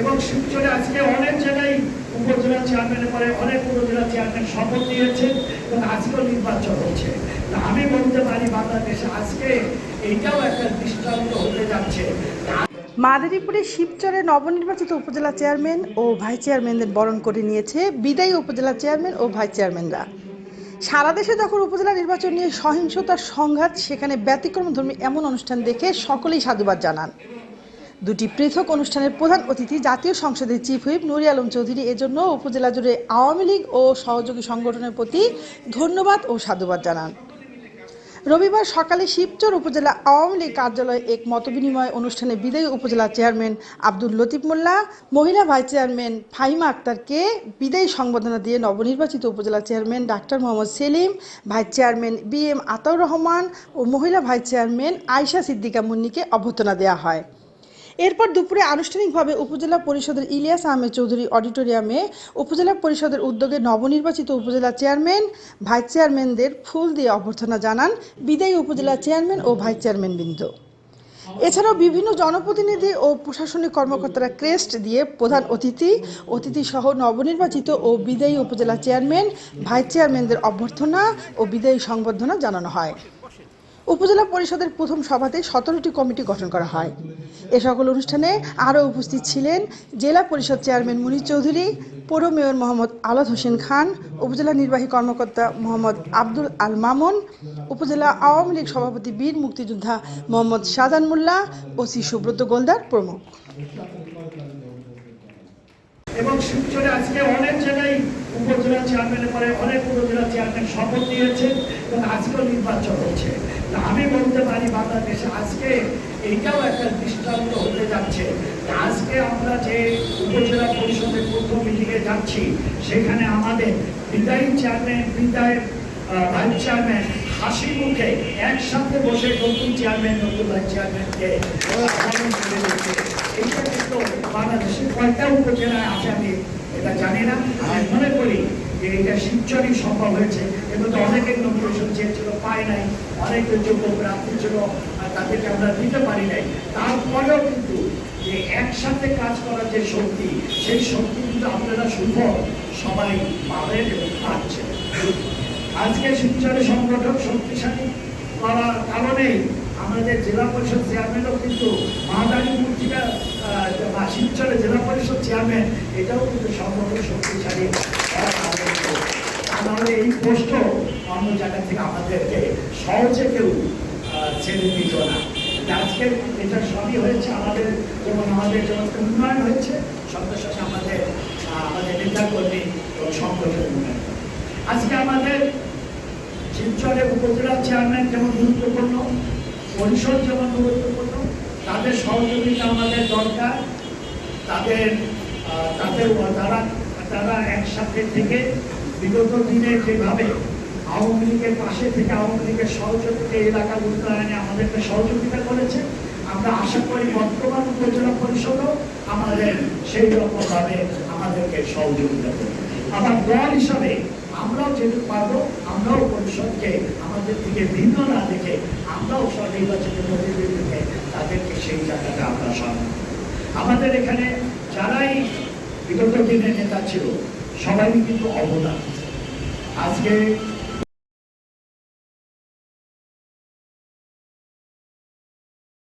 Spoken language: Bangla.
এবং শিবচরে আজকে অনেক জায়গায় উপজেলা চেয়ারম্যানের পরে অনেক উপজেলা চেয়ারম্যান শপথ নিয়েছে এবং আজকেও নির্বাচন হচ্ছে। আমি বলতে পারি বাংলাদেশে আজকে এইটাও একটা দৃষ্টান্ত হতে যাচ্ছে। মাদারীপুরে শিবচরে নবনির্বাচিত উপজেলা চেয়ারম্যান ও ভাইস চেয়ারম্যানদের বরণ করে নিয়েছে বিদায়ী উপজেলা চেয়ারম্যান ও ভাইস চেয়ারম্যানরা সারা দেশে যখন উপজেলা নির্বাচন নিয়ে সহিংসতার সংঘাত, সেখানে ব্যতিক্রমধর্মী এমন অনুষ্ঠান দেখে সকলেই সাধুবাদ জানান। দুটি পৃথক অনুষ্ঠানের প্রধান অতিথি জাতীয় সংসদের চিফ হুইপ নুরি আলম চৌধুরী। এজন্য উপজেলা জুড়ে আওয়ামী লীগ ও সহযোগী সংগঠনের প্রতি ধন্যবাদ ও সাধুবাদ জানান। রবিবার সকালে শিবচর উপজেলা আওয়ামী লীগ কার্যালয়ে এক মতবিনিময় অনুষ্ঠানে বিদায়ী উপজেলা চেয়ারম্যান আব্দুল লতিফ মোল্লা, মহিলা ভাইস চেয়ারম্যান ফাহিমা আক্তারকে বিদায়ী সংবর্ধনা দিয়ে নবনির্বাচিত উপজেলা chairman doctor Mohammad Selim, vice chairman B M Ataur Rahman ও মহিলা ভাইস চেয়ারম্যান আয়শা সিদ্দিকা মুন্নিকে অভ্যর্থনা দেওয়া হয়। এরপর দুপুরে আনুষ্ঠানিকভাবে উপজেলা পরিষদের ইলিয়াস আহমেদ চৌধুরী অডিটোরিয়ামে উপজেলা পরিষদের উদ্যোগে নবনির্বাচিত উপজেলা চেয়ারম্যান, ভাইস চেয়ারম্যানদের ফুল দিয়ে অভ্যর্থনা জানান বিদায়ী উপজেলা চেয়ারম্যান ও ভাইস চেয়ারম্যান বৃন্দ। এছাড়াও বিভিন্ন জনপ্রতিনিধি ও প্রশাসনিক কর্মকর্তারা ক্রেস্ট দিয়ে প্রধান অতিথি অতিথি সহ নবনির্বাচিত ও বিদায়ী উপজেলা চেয়ারম্যান, ভাইস চেয়ারম্যানদের অভ্যর্থনা ও বিদায়ী সংবর্ধনা জানানো হয়। উপজেলা পরিষদের প্রথম সভাতে সতেরোটি কমিটি গঠন করা হয়। এ সকল অনুষ্ঠানে আরও উপস্থিত ছিলেন জেলা পরিষদ চেয়ারম্যান মুনির চৌধুরী, পৌর মেয়র মোহাম্মদ আলাদ হোসেন খান, উপজেলা নির্বাহী কর্মকর্তা মোহাম্মদ আব্দুল আল মামুন, উপজেলা আওয়ামী লীগ সভাপতি বীর মুক্তিযোদ্ধা মোহাম্মদ শাহজান মোল্লা ওসি সুব্রত গোলদার প্রমুখ। এবং শিবচরে আজকে অনেক জায়গায় উপজেলা চেয়ারম্যানের পরে অনেক উপজেলা চেয়ারম্যান শপথ নিয়েছে এবং আজকেও নির্বাচন হচ্ছে। আমি বলতে পারি বাংলাদেশে আজকে এইটাও একটা দৃষ্টান্ত হতে যাচ্ছে। আজকে আমরা যে উপজেলা পরিষদের প্রথম মিটিংয়ে যাচ্ছি, সেখানে আমাদের বিদায়ী চেয়ারম্যান বিদায় ভাইস চেয়ারম্যান হাসি মুখে একসাথে বসে নতুন চেয়ারম্যান নতুন ভাইস চেয়ারম্যানকে কয়টা উপজেলায় আছে আমি এটা জানি না। আমি মনে করি যে এটা শিবচরই সম্ভব হয়েছে। এবং তো অনেকের নমিনেশন চেয়েছিল পায় নাই। অনেকের যোগ্য প্রার্থী ছিল আর তাদেরকে আমরা দিতে পারি নাই। তারপরেও কিন্তু যে একসাথে কাজ করার যে শক্তি সেই শক্তি কিন্তু আপনারা সুফল সবাই পাবেন এবং পাচ্ছেন। আজকে শিবচরের সংগঠন শক্তিশালী করার কারণেই আমাদের জেলা পরিষদ চেয়ারম্যানও কিন্তু আহ, বা জেলা পরিষদ চেয়ারম্যান, এটাও কিন্তু সংগঠন শক্তিশালী হওয়ার কারণ। তা নাহলে এই পোস্টও অন্য জায়গা থেকে আমাদেরকে সহজে কেউ ছেড়ে দিত না। আজকে এটা সবই হয়েছে, আমাদের যেমন আমাদের যেমন উন্নয়ন হয়েছে সঙ্গে সঙ্গে আমাদের আমাদের নেতা কর্মী ও সংগঠন উন্নয়ন। আজকে আমাদের শিবচরের উপজেলা চেয়ারম্যান যেমন গুরুত্বপূর্ণ, পরিষদ যেমন গুরুত্বপূর্ণ, তাদের সহযোগিতা আমাদের দরকার। তাদের তাদের, তারা তারা একসাথে থেকে বিগত দিনে যেভাবে আওয়ামী লীগের পাশে থেকে আওয়ামী লীগের সহযোগিতা এলাকার উন্নয়নে আমাদেরকে সহযোগিতা করেছে, আমরা আশা করি বর্তমান উপজেলা পরিষদও আমাদের সেই রকমভাবে আমাদেরকে সহযোগিতা করবে আবার দল হিসাবে আমরাও যেটুকু পারব, আমরাও পরিষদকে আমাদের থেকে ভিন্ন না দেখে আমরাও স্বনির্বাচিত প্রতিনিধিকে তাদেরকে সেই জায়গাটা আমরা সম্মান। আমাদের এখানে যারাই বিগত দিনের নেতা ছিল সবাই কিন্তু অবদান আজকে